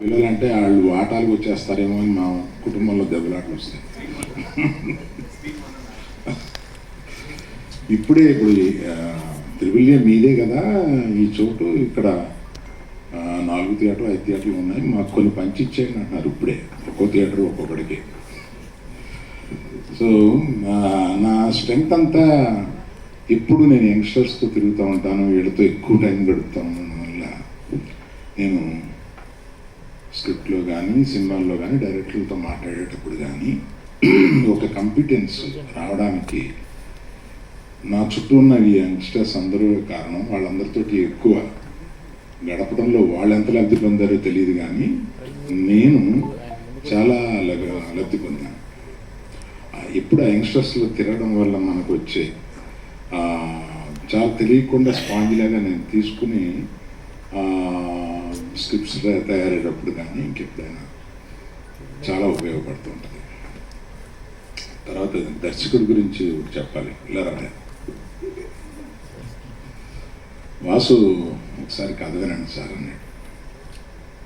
పిల్లలంటే వాళ్ళు ఆటాలకు వచ్చేస్తారేమో అని మా కుటుంబంలో దెబ్బలాటలు వస్తాయి. ఇప్పుడే ఇప్పుడు త్రిబుల్య మీదే కదా ఈ చోటు. ఇక్కడ నాలుగు థియేటర్లు ఐదు థియేటర్లు ఉన్నాయి. మాకు కొన్ని పంచి అంటున్నారు ఇప్పుడే. ఒక్కో థియేటర్ ఒక్కొక్కడికి. సో నా స్ట్రెంగ్త్ అంతా ఎప్పుడు నేను యంగ్స్టర్స్తో తిరుగుతూ ఉంటాను వీళ్ళతో ఎక్కువ టైం గడుపుతాను వల్ల నేను స్క్రిప్ట్లో కానీ సినిమాల్లో కానీ డైరెక్టర్లతో మాట్లాడేటప్పుడు కానీ ఒక కంపిటెన్స్ రావడానికి నా చుట్టూ ఉన్న ఈ యంగ్స్టర్స్ అందరూ కారణం వాళ్ళందరితోటి ఎక్కువ గడపడంలో వాళ్ళు ఎంత లబ్ధి పొందారో తెలియదు కానీ నేను చాలా లగ- లబ్ధి పొందాను. ఆ, ఎప్పుడు ఆ యంగ్స్టర్స్లో తిరగడం వల్ల మనకు వచ్చే చాలా తెలియకుండా స్పాంజ్ లాగా నేను తీసుకుని స్క్రిప్ట్స్ తయారయ్యేటప్పుడు కానీ ఇంకెప్పుడైనా చాలా ఉపయోగపడుతూ ఉంటుంది తర్వాత దర్శకుడి గురించి ఒకటి చెప్పాలి. ఇలా వాసు ఒకసారి కథ వినండి సార్ అన్నాడు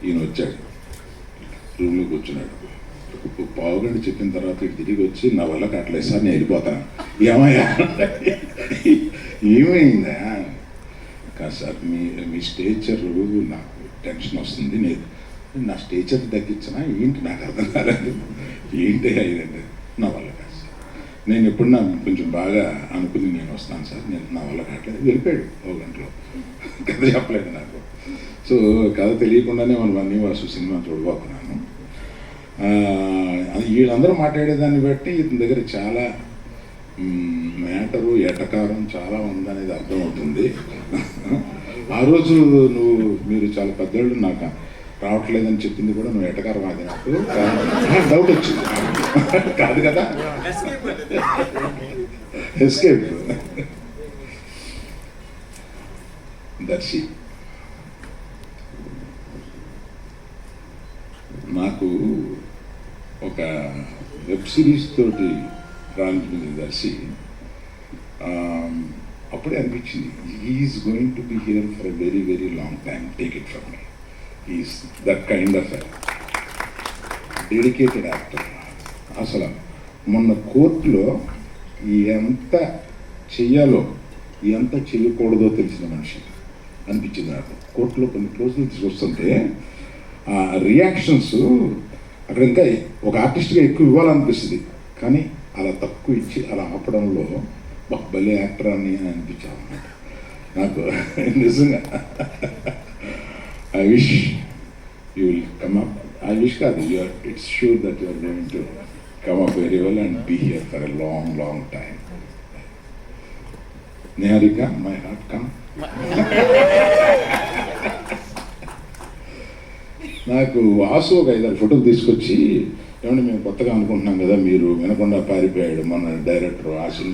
ఈయన వచ్చాడు రూమ్లో కూర్చున్నాడు. ఒక పావుగంట చెప్పిన తర్వాత ఇటు తిరిగి వచ్చి నా వల్ల కట్టలేదు సార్ నేను వెళ్ళిపోతాను. ఏమయ్యా? ఏమైందా? కాదు సార్ మీ మీ స్టేచర్ నాకు టెన్షన్ వస్తుంది నేను నా స్టేచర్ తగ్గించినా ఏంటి నాకు అర్థం కాలేదు. ఏంటి అయ్యిందండి? నా వల్ల కాదు సార్. నేను ఎప్పుడు నా కొంచెం బాగా అనుకుని నేను వస్తాను సార్. నేను నా వల్ల కావట్లేదు. వెళ్ళిపోయాడు ఒక గంటలో. కథ చెప్పలేదు నాకు. సో కథ తెలియకుండానే మనం అన్ని వాసు సినిమా చూడబోతున్నాను. వీళ్ళందరూ మాట్లాడేదాన్ని బట్టి ఇతని దగ్గర చాలా మ్యాటరు ఎటకారం చాలా ఉందనేది అర్థమవుతుంది. రోజు నువ్వు మీరు చాలా పెద్దోళ్ళు నాకు రావట్లేదని చెప్పింది కూడా నువ్వు ఎటకారం అది నాకు. డౌట్ వచ్చింది. కాదు కదా? ఎస్కేప్ దర్శి నాకు ఒక వెబ్ సిరీస్ తోటి ప్రారంభించింది దర్శి. అప్పుడే అనిపించింది is going to be here for a very very long time take it from me is that kind of dedicated actor అసలు మొన్న కోర్టులో ఎంత చెయ్యాలో ఎంత చేయకూడదో తెలిసిన మనిషి అనిపించింది నాకు. కోర్టులో కొన్ని క్లోజ్లు తీసుకొస్తుంటే ఆ రియాక్షన్స్ అక్కడ ఇంకా ఒక ఆర్టిస్ట్గా ఎక్కువ ఇవ్వాలనిపిస్తుంది. కానీ అలా తక్కువ ఇచ్చి అలా ఆపడంలో "బా, భలే యాక్టర్ అని అనిపించాను అనమాట నాకు నిజంగా I wish you will come up I wish కాదు you are it's sure that you're going to come up very well and be here for a long long time Niharika my heart come నాకు వాసు ఒక ఐదారు ఫోటోలు తీసుకొచ్చి ఏమంటే మేము కొత్తగా అనుకుంటున్నాం కదా మీరు వినకుండా పారిపోయాడు మన డైరెక్టర్ ఆశలు